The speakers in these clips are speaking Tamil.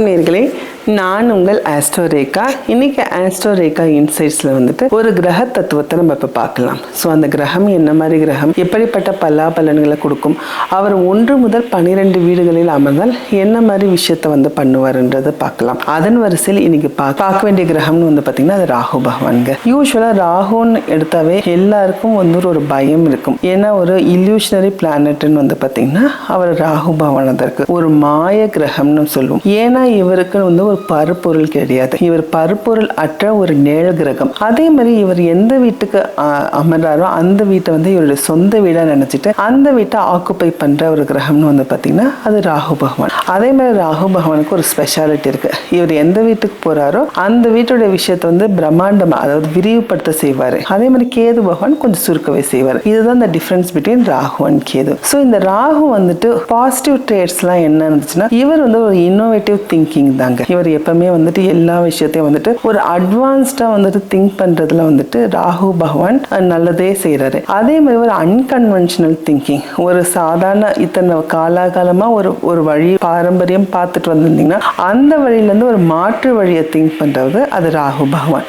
வணக்கம் நேர்களே நான் உங்கள் ஆஸ்ட்ரோரேகா இன்னைக்கு ஆஸ்ட்ரோரேகா இன்சைட்ஸில் வந்துட்டு ஒரு கிரக தத்துவத்தை நம்ம இப்போ பார்க்கலாம். ஸோ அந்த கிரகம் என்ன மாதிரி கிரகம்? எப்படிப்பட்ட பலாபலன்களை கொடுக்கும்? அவர் ஒன்று முதல் பன்னிரெண்டு வீடுகளில் அமர்ந்தால் என்ன மாதிரி விஷயத்தை வந்து பண்ணுவாருன்றதை பார்க்கலாம். அதன் வரிசையில் இன்னைக்கு பா பார்க்க வேண்டிய கிரகம்னு வந்து பார்த்தீங்கன்னா அது ராகு பகவான்க யூஸ்வலாக ராகுன்னு எடுத்தாவே எல்லாருக்கும் வந்து ஒரு பயம் இருக்கும். ஏன்னா ஒரு இல்யூஷனரி பிளானட்னு வந்து பார்த்தீங்கன்னா அவர் ராகு பகவான் தான் இருக்கு. ஒரு மாய கிரகம்னு சொல்லுவோம். ஏன்னா இவருக்கு வந்து ஒரு பருப்பொருள் கிடையாது. இவர் பருப்பொருள் அற்ற ஒரு நிழல் கிரகம். அதே மாதிரி இவர் எந்த வீட்டுக்கு அமர்றாரோ அந்த வீட்டை வந்து இவருடைய சொந்த வீடா நினைச்சிட்டு அந்த வீட்டை ஆக்குப்பை பண்ற ஒரு கிரகம்னு வந்து பார்த்தீங்கன்னா அது ராகு பகவான். அதே மாதிரி ராகு பகவானுக்கு ஒரு ஸ்பெஷாலிட்டி இருக்கு. இவர் எந்த வீட்டுக்கு போறாரோ அந்த வீட்டுடைய விஷயத்தை வந்து பிரம்மாண்டமா அதாவது விரிவுபடுத்த செய்வாரு. அதே மாதிரி கேது பகவான் கொஞ்சம் சுருக்கவே செய்வார். இதுதான் இந்த difference between Rahu and Ketu. So இந்த ராகு வந்துட்டு பாசிட்டிவ் ட்ரேட்ஸ்லாம் என்ன இருந்துச்சுன்னா இவர் வந்து ஒரு இன்னோவேட்டிவ் திங்கிங் தாங்க. இவர் எப்பவுமே வந்துட்டு எல்லா விஷயத்தையும் வந்துட்டு ஒரு அட்வான்ஸ்டா வந்துட்டு திங்க் பண்றதுல வந்துட்டு ராகு பகவான் நல்லதே செய்றாரு. அதே மாதிரி ஒரு அன்கன்வென்ஷனல் திங்கிங் ஒரு சாதாரண இத்தனை காலாகாலமா ஒரு ஒரு வழி பாரம்பரியம் பார்த்துட்டு வந்திருந்தீங்கன்னா அந்த வழியிலேருந்து ஒரு மாற்று வழியை திங்க் பண்றது அது ராகு பகவான்.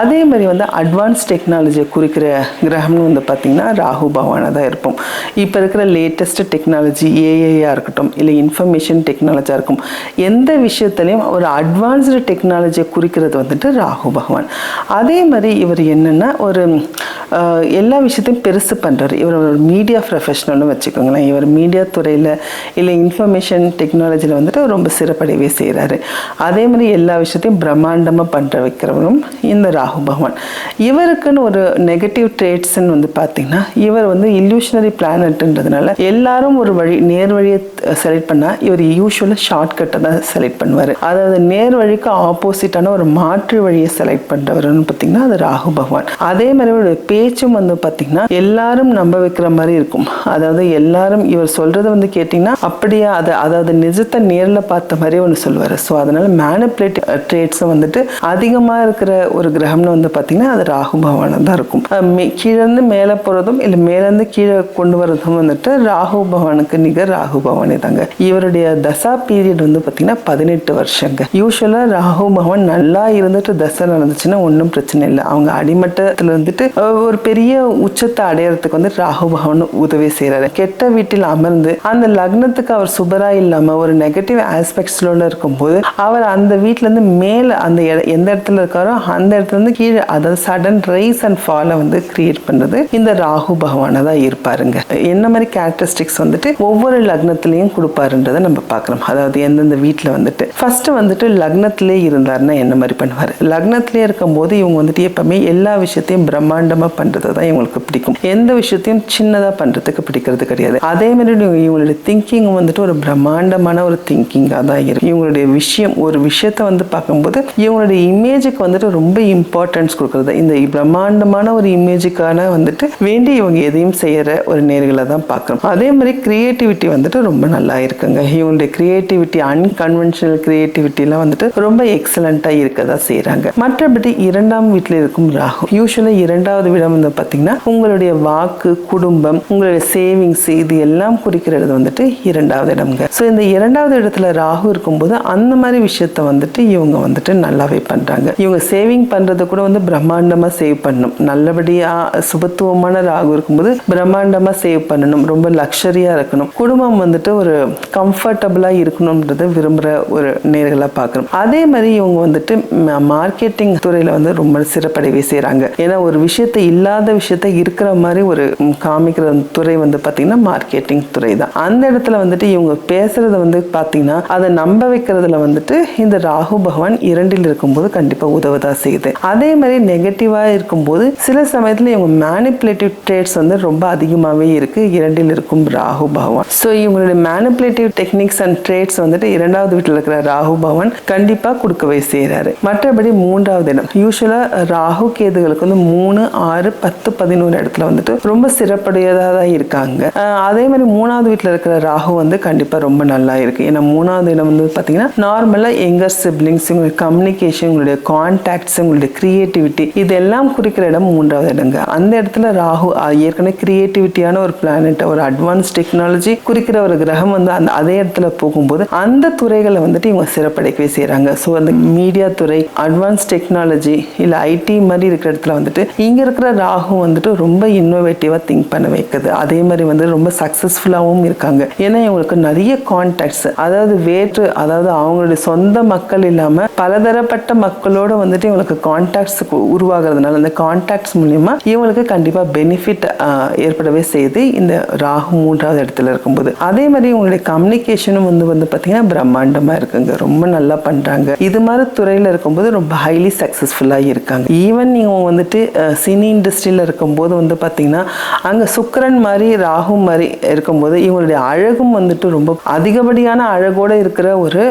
அதே மாதிரி வந்து அட்வான்ஸ் டெக்னாலஜியை குறிக்கிற கிரகம்னு வந்து பார்த்தீங்கன்னா ராகு பகவானாக தான் இருப்போம். இப்போ இருக்கிற லேட்டஸ்ட் டெக்னாலஜி ஏஐயாக இருக்கட்டும் இல்லை இன்ஃபர்மேஷன் டெக்னாலஜியாக இருக்கும் எந்த விஷயத்துலையும் ஒரு அட்வான்ஸ்டு டெக்னாலஜியை குறிக்கிறது வந்துட்டு ராகு பகவான். அதே மாதிரி இவர் என்னென்னா ஒரு எல்லா விஷயத்தையும் பெருசு பண்ணுறாரு இவர் ஒரு மீடியா ப்ரொஃபஷனல்னு வச்சுக்கோங்களேன். இவர் மீடியா துறையில் இல்லை இன்ஃபர்மேஷன் டெக்னாலஜியில் வந்துட்டு ரொம்ப சிறப்படையவே செய்கிறாரு அதே மாதிரி எல்லா விஷயத்தையும் பிரம்மாண்டமாக பண்ணுற வைக்கிறவரும் இந்த ராகு பகவான். இவருக்குன்னு ஒரு நெகட்டிவ் ட்ரேட்ஸ்ன்னு வந்து பார்த்தீங்கன்னா இவர் வந்து இல்லூஷனரி பிளானட்ன்றதுனால எல்லாரும் ஒரு வழி நேர் வழியை செலக்ட் பண்ணால் இவர் யூஸ்வலாக ஷார்ட்கட்டை தான் செலக்ட் பண்ணுவார். அதாவது நேர் வழிக்கு ஆப்போசிட்டான ஒரு மாற்று வழியை செலக்ட் பண்ணுறவர்னு பார்த்தீங்கன்னா அது ராகு பகவான். அதே மாதிரி பே பேச்சும் வந்து பார்த்தீங்கன்னா எல்லாரும் நம்ப வைக்கிற மாதிரி இருக்கும். அதாவது எல்லாரும் இவர் சொல்கிறத வந்து கேட்டிங்கன்னா அப்படியே அதை அதாவது நிஜத்தை நேரில் பார்த்த மாதிரி ஒன்று சொல்லுவார். ஸோ அதனால மேனிப்புலேட் ட்ரேட்ஸும் வந்துட்டு அதிகமாக இருக்கிற ஒரு கிரகம்னு வந்து பார்த்தீங்கன்னா அது ராகு பகவானாக தான் இருக்கும் கீழேருந்து மேலே போகிறதும் இல்லை மேலேருந்து கீழே கொண்டு வரதும் வந்துட்டு ராகு பகவானுக்கு நிகர் ராகு பகவானே தாங்க. இவருடைய தசா பீரியட் வந்து பார்த்தீங்கன்னா பதினெட்டு வருஷங்க. யூஸ்வலாக ராகு பகவான் நல்லா இருந்துட்டு தசை நடந்துச்சுன்னா ஒன்றும் பிரச்சனை இல்லை. அவங்க அடிமட்டத்தில் வந்துட்டு ஒரு பெரிய உச்சத்தை அடையறதுக்கு வந்து ராகு பகவான் உதவி செய்கிறாரு கெட்ட வீட்டில் அமர்ந்து அந்த லக்னத்துக்கு அவர் சுபரா இல்லாமல் ஒரு நெகட்டிவ் ஆஸ்பெக்ட்ஸ்ல இருக்கும்போது அவர் அந்த வீட்டிலேருந்து மேலே அந்த எந்த இடத்துல இருக்காரோ அந்த இடத்துல இருந்து கீழே அதாவது சடன் ரைஸ் அண்ட் ஃபாலை வந்து கிரியேட் பண்ணுறது இந்த ராகு பகவானை தான் இருப்பாருங்க. என்ன மாதிரி கேரக்டரிஸ்டிக்ஸ் வந்துட்டு ஒவ்வொரு லக்னத்திலையும் கொடுப்பாருன்றதை நம்ம பார்க்குறோம். அதாவது எந்தெந்த வீட்டில் வந்துட்டு. ஃபர்ஸ்ட் வந்துட்டு லக்னத்திலே இருந்தாருன்னா என்ன மாதிரி பண்ணுவார்? லக்னத்திலே இருக்கும்போது இவங்க வந்துட்டு எப்பவுமே எல்லா விஷயத்தையும் பிரம்மாண்டமாக பண்ணுறது தான் இவங்களுக்கு பிடிக்கும். எந்த விஷயத்தையும் சின்னதாக பண்ணுறதுக்கு பிடிக்கிறது கிடையாது. அதே மாதிரி இவங்களுடைய திங்கிங் வந்துட்டு ஒரு பிரம்மாண்டமான ஒரு திங்கிங்காக தான் இருக்கும் இவங்களுடைய விஷயம் ஒரு விஷயத்தை வந்து பார்க்கும்போது இவங்களுடைய இமேஜுக்கு வந்துட்டு ரொம்ப இம்பார்ட்டன்ஸ் கொடுக்குறது. இந்த பிரம்மாண்டமான ஒரு இமேஜுக்கான வந்துட்டு வேண்டி இவங்க எதையும் செய்கிற ஒரு நேர்களை தான் பார்க்குறோம் அதே மாதிரி கிரியேட்டிவிட்டி வந்துட்டு ரொம்ப நல்லா இருக்குங்க. இவங்களுடைய கிரியேட்டிவிட்டி அன்கன்வென்ஷனல் கிரியேட்டிவிட்டிலாம் வந்துட்டு ரொம்ப எக்ஸலண்ட்டாக இருக்கதா செய்கிறாங்க மற்றபடி இரண்டாம் வீட்டில் இருக்கும் ராகு. யூஸ்வலாக இரண்டாவது இடம் வந்து பார்த்தீங்கன்னா உங்களுடைய வாக்கு குடும்பம் உங்களுடைய சேவிங்ஸ் இது எல்லாம் குறிக்கிறது வந்துட்டு இரண்டாவது இடம்ங்க. ஸோ இந்த இரண்டாவது இடத்துல ராகு இருக்கும்போது அந்த மாதிரி விஷயத்த வந்துட்டு இவங்க வந்துட்டு நல்லாவே பண்ணுறாங்க இவங்க சேவிங் பண்றது கூட வந்து பிரம்மாண்டமாக சேவ் பண்ணணும். நல்லபடியாக சுபத்துவமான ராகு இருக்கும்போது பிரம்மாண்டமாக சேவ் பண்ணணும். ரொம்ப லக்ஸரியாக இருக்கணும். குடும்பம் வந்துட்டு ஒரு கம்ஃபர்டபுளாக இருக்கணுன்றத விரும்புகிற ஒரு நேர்களை பார்க்கணும். அதே மாதிரி இவங்க வந்துட்டு மார்க்கெட்டிங் துறையில் வந்து ரொம்ப சிறப்படைவே செய்கிறாங்க ஏன்னா ஒரு விஷயத்தை இல்லாத விஷயத்த இருக்கிற மாதிரி ஒரு காமிக்கிற துறை வந்து பார்த்தீங்கன்னா மார்க்கெட்டிங் துறை தான் அந்த இடத்துல வந்துட்டு இவங்க பேசுறத வந்து பார்த்தீங்கன்னா அதை நம்ப வைக்கிறதுல வந்துட்டு இந்த ராகு பகவான் இரண்டில் இருக்கும்போது கண்டிப்பாக உதவதா செய்யுது. அதே மாதிரி நெகட்டிவாக இருக்கும்போது சில சமயத்தில் இவங்க மேனிப்புலேட்டிவ் ட்ரேட்ஸ் வந்து ரொம்ப அதிகமாகவே இருக்கு. இரண்டில் இருக்கும் ராகு பகவான். ஸோ இவங்களுடைய மேனிப்புலேட்டிவ் டெக்னிக்ஸ் அண்ட் ட்ரேட்ஸ் வந்துட்டு இரண்டாவது வீட்டில் இருக்கிற ராகு பகவான் கண்டிப்பாக கொடுக்கவே செய்கிறாரு மற்றபடி மூன்றாவது இடம். யூஸ்வலாக ராகு கேதுகளுக்கு வந்து மூணு ஆறு பத்து பதினோரு இடத்துல வந்துட்டு ரொம்ப சிறப்புடையதாக தான் இருக்காங்க. அதே மாதிரி மூணாவது வீட்டில் இருக்கிற ராகு வந்து கண்டிப்பாக ரொம்ப நல்லா இருக்கு. ஏன்னா மூணாவது இடம் வந்து பார்த்தீங்கன்னா நார்மலாக எங்கர் சிப்ளிங்ஸ் உங்களுடைய கம்யூனிகேஷன் உங்களுடைய கான்டாக்ட்ஸ் உங்களுடைய கிரியேட்டிவிட்டி இதெல்லாம் குறிக்கிற இடம் மூன்றாவது இடங்க. அந்த இடத்துல ராகு ஏற்கனவே கிரியேட்டிவிட்டியான ஒரு பிளானட் ஒரு அட்வான்ஸ் டெக்னாலஜி குறிக்கிற ஒரு கிரகம் வந்து அந்த அதே இடத்துல போகும்போது அந்த துறைகளை வந்துட்டு இவங்க சிறப்படைக்கவே செய்கிறாங்க ஸோ அந்த மீடியா துறை அட்வான்ஸ் டெக்னாலஜி இல்லை ஐடி மாதிரி இருக்கிற இடத்துல வந்துட்டு இங்கே இருக்கிற ராகு வந்துட்டு ரொம்ப இன்னோவேட்டிவாக திங்க் பண்ண வைக்குது. அதே மாதிரி வந்து ரொம்ப சக்ஸஸ்ஃபுல்லாகவும் இருக்காங்க. ஏன்னா இவங்களுக்கு நிறைய கான்டாக்ட்ஸ் அதாவது வேற்று அதாவது அவங்களுடைய சொந்த மக்கள் இல்லாமல் பலதரப்பட்ட மக்களோட வந்துட்டு இவங்களுக்கு கான்டாக்ட்ஸ் உருவாகிறதுனால அந்த கான்டாக்ட்ஸ் மூலியமா இவங்களுக்கு கண்டிப்பாக பெனிஃபிட் ஏற்படவே செய்யுது இந்த ராகு மூன்றாவது இடத்துல இருக்கும்போது. அதே மாதிரி இவங்களுடைய கம்யூனிகேஷனும் வந்து வந்து பார்த்தீங்கன்னா பிரம்மாண்டமாக இருக்குங்க. ரொம்ப நல்லா பண்ணுறாங்க இது மாதிரி துறையில் இருக்கும்போது ரொம்ப ஹைலி சக்ஸஸ்ஃபுல்லாக இருக்காங்க. ஈவன் இவங்க வந்துட்டு சினி இண்டஸ்ட்ரியில் இருக்கும்போது வந்து பார்த்திங்கன்னா அங்கே சுக்கரன் மாதிரி ராகு மாதிரி இருக்கும்போது இவங்களுடைய அழகும் வந்துட்டு ரொம்ப அதிகப்படியான அழகோடு இருக்கிற ஒரு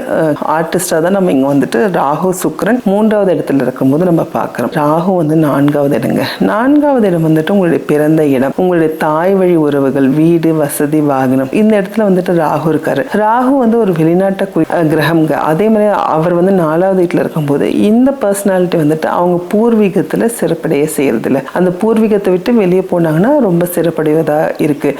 ஆர்டிஸ்டாக தான் நம்ம இங்கே வந்துட்டு ராகு சுக்கரன் மூன்றாவது இடத்துல இருக்கும்போது நம்ம பார்க்குறோம் ராகு வந்து நான்காவது இடங்க. நான்காவது இடம் வந்துட்டு உங்களுடைய பிறந்த இடம் உங்களுடைய தாய் வழி உறவுகள் வீடு வசதி வாகனம் இந்த இடத்துல வந்துட்டு ராகு இருக்காரு. ராகு வந்து ஒரு வெளிநாட்ட கிரகம்ங்க. அதே மாதிரி அவர் வந்து நாலாவது வீட்டில் இருக்கும்போது இந்த பர்சனாலிட்டி வந்துட்டு அவங்க பூர்வீகத்தில் சிறப்படைய செய்யறது அந்த பூர்வீகத்தை விட்டு வெளியே போனாங்கன்னா ரொம்ப சிறப்படைவதாக இருக்குது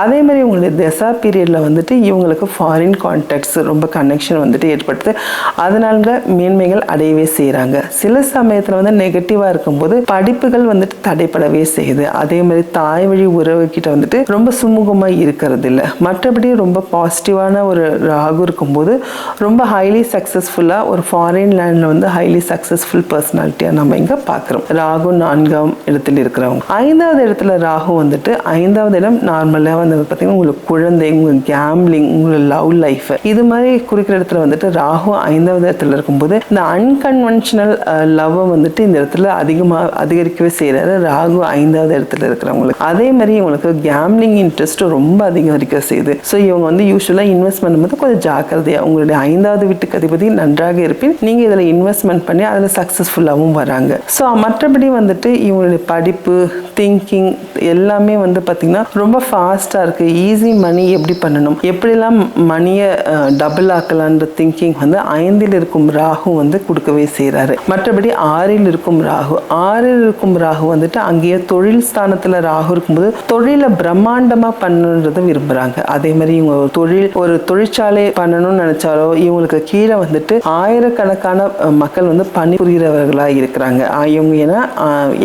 அதே மாதிரி இவங்களுடைய தசா பீரியடில் வந்துட்டு இவங்களுக்கு ஃபாரின் கான்டாக்ட்ஸ் ரொம்ப கனெக்ஷன் வந்துட்டு ஏற்படுத்து அதனால மேன்மைகள் அடையவே செய்கிறாங்க சில சமயத்தில் வந்து நெகட்டிவாக இருக்கும்போது படிப்புகள் வந்துட்டு தடைப்படவே செய்யுது. அதே மாதிரி தாய் வழி உறவுகிட்ட வந்துட்டு ரொம்ப சுமூகமாக இருக்கிறது இல்லை மற்றபடி ரொம்ப பாசிட்டிவான ஒரு ராகு இருக்கும்போது ரொம்ப ஹைலி சக்ஸஸ்ஃபுல்லாக ஒரு ஃபாரின் லேண்டில் வந்து ஹைலி சக்ஸஸ்ஃபுல் பர்சனாலிட்டியாக நம்ம இங்கே பார்க்குறோம் ராகு நான்காம் இடத்துல இருக்கிறவங்க. ஐந்தாவது இடத்துல ராகு வந்துட்டு ஐந்தாவது இடம் நார்மலாக வந்து பார்த்தீங்கன்னா உங்களுக்கு குழந்தை உங்களுக்கு கேம்லிங் உங்களோட லவ் லைஃப் இது மாதிரி குறிக்கிற இடத்துல வந்துட்டு ராகு ஐந்தாவது இடத்துல இருக்கும்போது இந்த அன்கன்வென்ஷனல் லவ்வை வந்துட்டு இந்த இடத்துல அதிகமாக அதிகரிக்கவே செய்கிறாரு ராகு ஐந்தாவது இடத்துல இருக்கிறவங்களுக்கு. அதே மாதிரி இவங்களுக்கு கேம்லிங் இன்ட்ரெஸ்ட் ரொம்ப அதிகரிக்க செய்யுது. ஸோ இவங்க வந்து யூஸ்வலாக இன்வெஸ்ட் பண்ணும்போது கொஞ்சம் ஜாக்கிரதையாக உங்களுடைய ஐந்தாவது வீட்டுக்கு அதிபதி நன்றாக இருப்பின் நீங்கள் இதில் இன்வெஸ்ட்மெண்ட் பண்ணி அதில் சக்ஸஸ்ஃபுல்லாகவும் வராங்க. ஸோ மற்றபடி வந்துட்டு இவங்களுடைய படிப்பு திங்கிங் எல்லாமே வந்து பார்த்திங்கன்னா ரொம்ப ஃபாஸ்ட்டாக இருக்குது ஈஸி மணி எப்படி பண்ணணும்? எப்படிலாம் மணியை டபுள் ஆக்கலான்ற திங்கிங் வந்து ஐந்தில் இருக்கும் ராகு வந்து கொடுக்கவே செய்கிறாரு மற்றபடி ஆறில் இருக்கும் ராகு. ஆறில் இருக்கும் ராகு வந்துட்டு அங்கேயே தொழில் ஸ்தானத்தில் ராகு இருக்கும்போது தொழிலை பிரம்மாண்டமாக பண்ணணுன்றதை விரும்புகிறாங்க அதே மாதிரி இவங்க தொழில் ஒரு தொழிற்சாலை பண்ணணும்னு நினச்சாலோ இவங்களுக்கு கீழே வந்துட்டு ஆயிரக்கணக்கான மக்கள் வந்து பணிபுரிகிறவர்களாக இருக்கிறாங்க. இவங்க ஏன்னா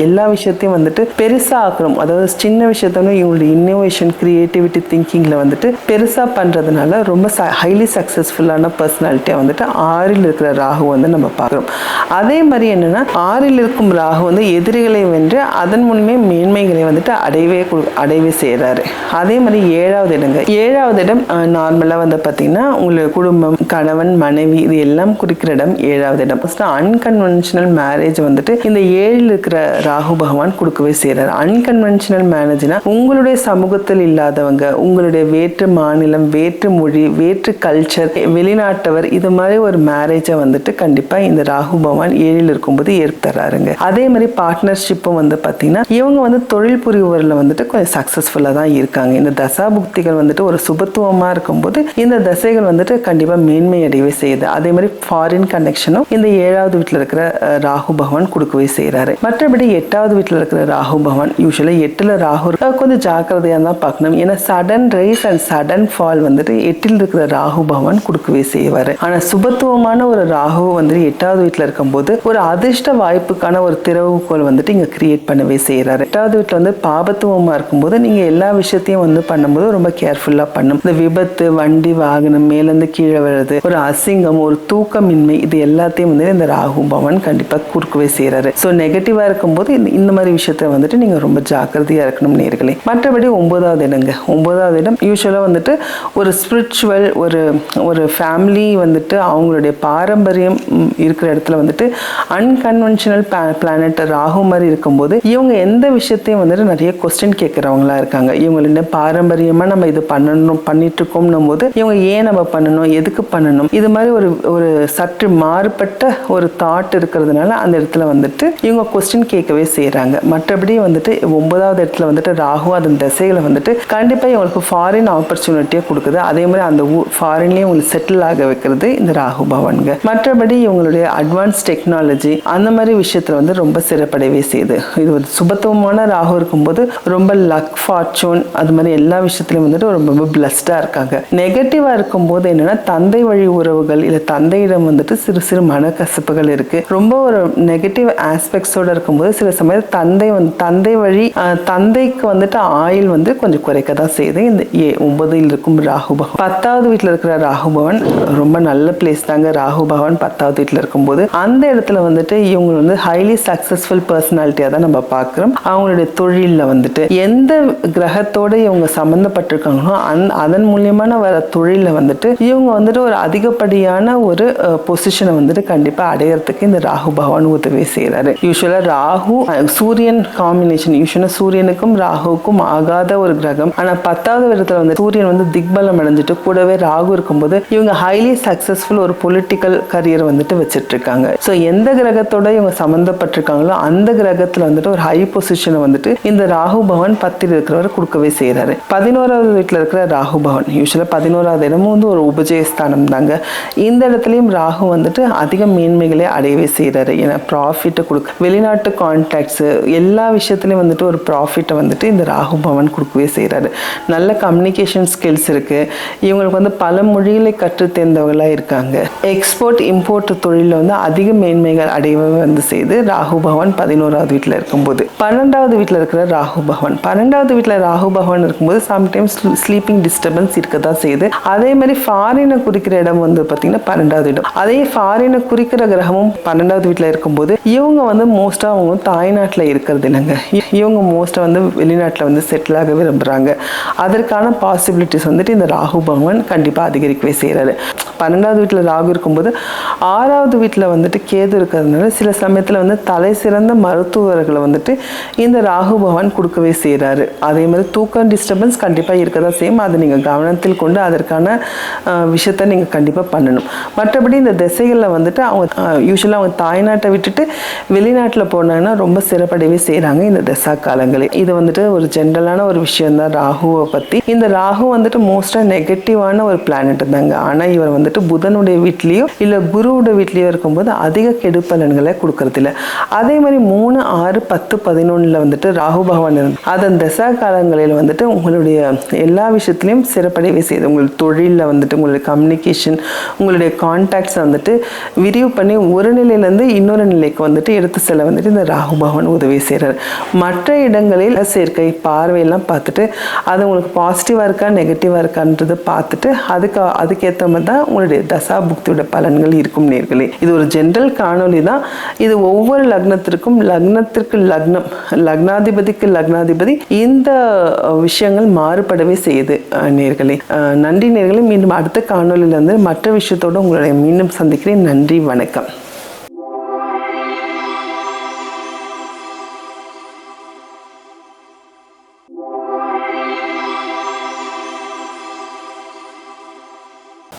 எல்லா விஷயம் விஷயத்தையும் வந்துட்டு பெருசாக ஆக்கணும். அதாவது சின்ன விஷயத்தோட இவங்களுடைய இன்னோவேஷன் கிரியேட்டிவிட்டி திங்கிங்கில் வந்துட்டு பெருசாக பண்ணுறதுனால ரொம்ப ச ஹைலி சக்ஸஸ்ஃபுல்லான பர்சனாலிட்டியாக வந்துட்டு ஆறில் இருக்கிற ராகு வந்து நம்ம பார்க்குறோம். அதே மாதிரி என்னென்னா ஆறில் இருக்கும் ராகு வந்து எதிரிகளை வென்று அதன் மூலமே மேன்மைகளை வந்துட்டு அடையவே கொடு- அடையவே செய்கிறாரு அதே மாதிரி ஏழாவது இடங்க. ஏழாவது இடம் நார்மலாக வந்து பார்த்திங்கன்னா உங்களுடைய குடும்பம் கணவன் மனைவி இது எல்லாம் குறிக்கிற இடம் ஏழாவது இடம். ஃபஸ்ட்டு அன்கன்வென்ஷனல் மேரேஜ் வந்துட்டு இந்த ஏழில் இருக்கிற ராகு பகவான் கொடுக்கவே செய்கிறார் அன்கன்வென்ஷனல் மேனேஜ்னா உங்களுடைய சமூகத்தில் இல்லாதவங்க உங்களுடைய வேற்று மாநிலம் வேற்று மொழி வேற்று கல்ச்சர் வெளிநாட்டவர் இது மாதிரி ஒரு மேரேஜை வந்துட்டு கண்டிப்பாக இந்த ராகு பகவான் ஏழில் இருக்கும்போது ஏற்படுறாருங்க. அதே மாதிரி பார்ட்னர்ஷிப்பும் வந்து பார்த்தீங்கன்னா இவங்க வந்து தொழில் புரிவரில் வந்துட்டு கொஞ்சம் சக்ஸஸ்ஃபுல்லாக தான் இருக்காங்க. இந்த தசா புக்திகள் வந்துட்டு ஒரு சுபத்துவமாக இருக்கும்போது இந்த தசைகள் வந்துட்டு கண்டிப்பாக மேன்மை அடையவே செய்யுது. அதே மாதிரி ஃபாரின் கனெக்ஷனும் இந்த ஏழாவது வீட்டில் இருக்கிற ராகு பகவான் கொடுக்கவே செய்கிறாரு மற்றபடி எட்டாவது வீட்டில் இருக்கிற ராகு பவன் யூஸ்வலி எட்டில் ராகு கொஞ்சம் ஜாக்கிரதையாக தான் பார்க்கணும். ஏன்னா sudden rise and sudden fall வந்துட்டு எட்டில் இருக்கிற ராகு பவன் கொடுக்கவே செய்வார். ஆனால் சுபத்துவமான ஒரு ராகு வந்துட்டு எட்டாவது வீட்டில் இருக்கும்போது ஒரு அதிர்ஷ்ட வாய்ப்புக்கான ஒரு திறவுகோல் வந்துட்டு இங்கே கிரியேட் பண்ணவே செய்கிறாரு எட்டாவது வீட்டில் வந்து பாபத்துவமாக இருக்கும்போது நீங்கள் எல்லா விஷயத்தையும் வந்து பண்ணும்போது ரொம்ப கேர்ஃபுல்லாக பண்ணும். இந்த விபத்து வண்டி வாகனம் மேலேருந்து கீழே விழுறது ஒரு அசிங்கம் ஒரு தூக்கமின்மை இது எல்லாத்தையும் வந்து இந்த ராகு பவன் கண்டிப்பாக குறுக்கவே செய்கிறாரு ஸோ நெகட்டிவாக இருக்கும்போது இந்த இந்த மாதிரி விஷயத்த வந்துட்டு நீங்கள் ரொம்ப ஜாக்கிரதையாக இருக்கணும் நேர்களே. மற்றபடி ஒன்பதாவது இடங்க. ஒன்பதாவது இடம் யூஸ்வலாக வந்துட்டு ஒரு ஸ்பிரிச்சுவல் ஒரு ஒரு ஃபேமிலி வந்துட்டு அவங்களுடைய பாரம்பரியம் இருக்கிற இடத்துல வந்துட்டு அன்கன்வென்ஷனல் பிளானட் ராகு மாதிரி இருக்கும்போது இவங்க எந்த விஷயத்தையும் வந்துட்டு நிறைய கொஸ்டின் கேட்குறவங்களா இருக்காங்க. இவங்கள பாரம்பரியமாக நம்ம இது பண்ணணும் பண்ணிட்டு இருக்கோம்னும் போது இவங்க ஏன் நம்ம பண்ணணும் எதுக்கு பண்ணணும்? இது மாதிரி ஒரு ஒரு சற்று மாறுபட்ட ஒரு தாட் இருக்கிறதுனால அந்த இடத்துல வந்துட்டு இவங்க கொஸ்டின் கேட்கவே செய்கிறாங்க மற்றபடி வந்துட்டு ஒன்பதாவது இடத்துல வந்துட்டு ராகு அதன் திசைகளை வந்துட்டு கண்டிப்பாக இவங்களுக்கு ஃபாரின் ஆப்பர்ச்சுனிட்டியை கொடுக்குது. அதே மாதிரி அந்த ஊர் ஃபாரின்லேயே உங்களுக்கு செட்டில் ஆக வைக்கிறது இந்த ராகு பவன்க மற்றபடி இவங்களுடைய அட்வான்ஸ் டெக்னாலஜி அந்த மாதிரி விஷயத்தில் வந்து ரொம்ப சிறப்படையவே செய்யுது இது ஒரு சுபத்துவமான ராகு இருக்கும்போது ரொம்ப லக் ஃபார்ச்சூன் அது மாதிரி எல்லா விஷயத்துலையும் வந்துட்டு ரொம்ப ரொம்ப பிளஸ்டாக இருக்காங்க. நெகட்டிவாக இருக்கும்போது என்னென்னா தந்தை வழி உறவுகள் இல்லை தந்தையிடம் வந்துட்டு சிறு சிறு மனக்கசப்புகள் இருக்குது ரொம்ப ஒரு நெகட்டிவ் ஆஸ்பெக்ட்ஸோடு இருக்கும்போது சில சமயம் தந்தை வந்து தந்தை வழி தந்தைக்கு வந்துட்டு ஆயுள் வந்து கொஞ்சம் குறைக்க தான் செய்யுது. இந்த ஏ ஒன்பதில் இருக்கும் ராகு பகவான். பத்தாவது வீட்டில் இருக்கிற ராகு பவன் ரொம்ப நல்ல பிளேஸ் தாங்க ராகு பகவான் பத்தாவது வீட்டில் இருக்கும்போது. அந்த இடத்துல வந்துட்டு இவங்க வந்து ஹைலி சக்ஸஸ்ஃபுல் பர்சனாலிட்டியாக தான் நம்ம பார்க்குறோம். அவங்களுடைய தொழிலில் வந்துட்டு எந்த கிரகத்தோட இவங்க சம்மந்தப்பட்டிருக்காங்களோ அந் அதன் மூலியமான வர தொழிலில் வந்துட்டு இவங்க வந்துட்டு ஒரு அதிகப்படியான ஒரு பொசிஷனை வந்துட்டு கண்டிப்பாக அடையறதுக்கு இந்த ராகு பகவான் உதவி செய்கிறாரு யூஸ்வலாக ராகு சூரியன் காம்பினேஷன் யூஷனா சூரியனுக்கும் ராகுவுக்கும் ஆகாத ஒரு கிரகம். ஆனால் பத்தாவது இடத்துல வந்து சூரியன் வந்து திக்பலம் அடைஞ்சிட்டு கூடவே ராகு இருக்கும்போது இவங்க ஹைலி சக்ஸஸ்ஃபுல் ஒரு பொலிட்டிக்கல் கரியர் வந்துட்டு வச்சிட்டு இருக்காங்க ஸோ எந்த கிரகத்தோட இவங்க சம்மந்தப்பட்டிருக்காங்களோ அந்த கிரகத்தில் வந்துட்டு ஒரு ஹை பொசிஷனை வந்துட்டு இந்த ராகு பவன் பத்தில் இருக்கிறவர் கொடுக்கவே செய்கிறாரு பதினோராவது வீட்டில் இருக்கிற ராகு பவன் யூஸ்வலாக பதினோராவது இடமும் வந்து ஒரு உபஜயஸ்தானம் தாங்க இந்த இடத்துலையும் ராகு வந்துட்டு அதிக மேன்மைகளை அடையவே செய்கிறாரு ஏன்னா ப்ராஃபிட்டை கொடுக்க வெளிநாட்டு கான்டாக்ட்ஸு எல்லா விஷயத்துலையும் வந்துட்டு ஒரு ப்ராஃபிட்டை வந்துட்டு இந்த ராகு பவன் கொடுக்கவே செய்கிறாரு நல்ல கம்யூனிகேஷன் ஸ்கில்ஸ் இருக்குது இவங்களுக்கு வந்து பல மொழிகளை கற்று தேர்ந்தவர்களாக இருக்காங்க. எக்ஸ்போர்ட் இம்போர்ட் தொழிலில் வந்து அதிக மேன்மைகள் அடையவே வந்து செய்து ராகு பவன் பதினோராவது வீட்டில் இருக்கும்போது. பன்னெண்டாவது வீட்டில் இருக்கிற ராகு பவன் பன்னெண்டாவது வீட்டில் ராகு பவன் இருக்கும்போது சம்டைம்ஸ் ஸ்லீப்பிங் டிஸ்டர்பன்ஸ் இருக்க தான் செய்யுது. அதே மாதிரி ஃபாரினை குறிக்கிற இடம் வந்து பார்த்தீங்கன்னா பன்னெண்டாவது இடம். அதே ஃபாரினை குறிக்கிற கிரகமும் பன்னெண்டாவது வீட்டில் இருக்கும்போது இவங்க வந்து மோஸ்ட்டாக அவங்க தாய்நாட்டில் இருக்கிறது இல்லைங்க இவங்க மோஸ்ட்டாக வந்து வெளிநாட்டில் வந்து செட்டில் ஆக விரும்புகிறாங்க அதற்கான பாசிபிலிட்டிஸ் வந்துட்டு இந்த ராகு பகவான் கண்டிப்பாக அதிகரிக்கவே செய்கிறாரு பன்னெண்டாவது வீட்டில் ராகு இருக்கும்போது ஆறாவது வீட்டில் வந்துட்டு கேது இருக்கிறதுனால சில சமயத்தில் வந்து தலை சிறந்த மருத்துவர்களை வந்துட்டு இந்த ராகு பகவான் கொடுக்கவே செய்கிறாரு அதே மாதிரி தூக்கம் டிஸ்டர்பன்ஸ் கண்டிப்பாக இருக்க தான் செய்யும் அதை நீங்கள் கவனத்தில் கொண்டு அதற்கான விஷயத்தை நீங்கள் கண்டிப்பாக பண்ணணும். மற்றபடி இந்த திசைகளில் வந்துட்டு அவங்க யூஸ்வலாக அவங்க தாய்நாட்டை விட்டுட்டு வெளிநாட்டில் போனாங்கன்னா ரொம்ப சிறப்படவே செய்கிறாங்க இந்த தசா காலங்களில். இது வந்துட்டு ஒரு ஜென்ரலான ஒரு விஷயம் தான் ராகுவை பற்றி இந்த ராகு வந்துட்டு மோஸ்ட்டாக நெகட்டிவான ஒரு பிளானட் தாங்க. ஆனால் இவர் வந்துட்டு புதனுடைய வீட்லேயோ இல்லை குருவோட வீட்லேயோ இருக்கும்போது அதிக கெடுப்பலன்களை கொடுக்கறதில்ல. அதே மாதிரி மூணு ஆறு பத்து பதினொன்றில் வந்துட்டு ராகு பகவான் இருந்து அதன் தசா காலங்களில் வந்துட்டு உங்களுடைய எல்லா விஷயத்துலையும் சிறப்படவே செய்யுது உங்களுடைய தொழிலில் வந்துட்டு உங்களுடைய கம்யூனிகேஷன் உங்களுடைய கான்டாக்ட்ஸை வந்துட்டு விரிவு பண்ணி ஒரு நிலையிலேருந்து இன்னொரு நிலைக்கு வந்துட்டு எடுத்து செல்ல வந்துட்டு இந்த ராகு பகவான் உதவி செய்கிறார் மற்ற இடங்களில் சேர்க்கை பார்வையெல்லாம் பார்த்துட்டு அது உங்களுக்கு பாசிட்டிவாக இருக்கா நெகட்டிவாக இருக்கான்றதை பார்த்துட்டு அதுக்கு அதுக்கேற்ற மாதிரி தான் உங்களுடைய தசா புக்தியோட பலன்கள் இருக்கும் நேர்களே. இது ஒரு ஜென்ரல் காணொளி தான். இது ஒவ்வொரு லக்னத்திற்கும் லக்னத்திற்கு லக்னம் லக்னாதிபதிக்கு லக்னாதிபதி இந்த விஷயங்கள் மாறுபடவே செய்யுது நேர்களே. நன்றி நேர்களே. மீண்டும் அடுத்த காணொளியில இருந்து மற்ற விஷயத்தோடு உங்களை மீண்டும் சந்திக்கிறேன். நன்றி வணக்கம்.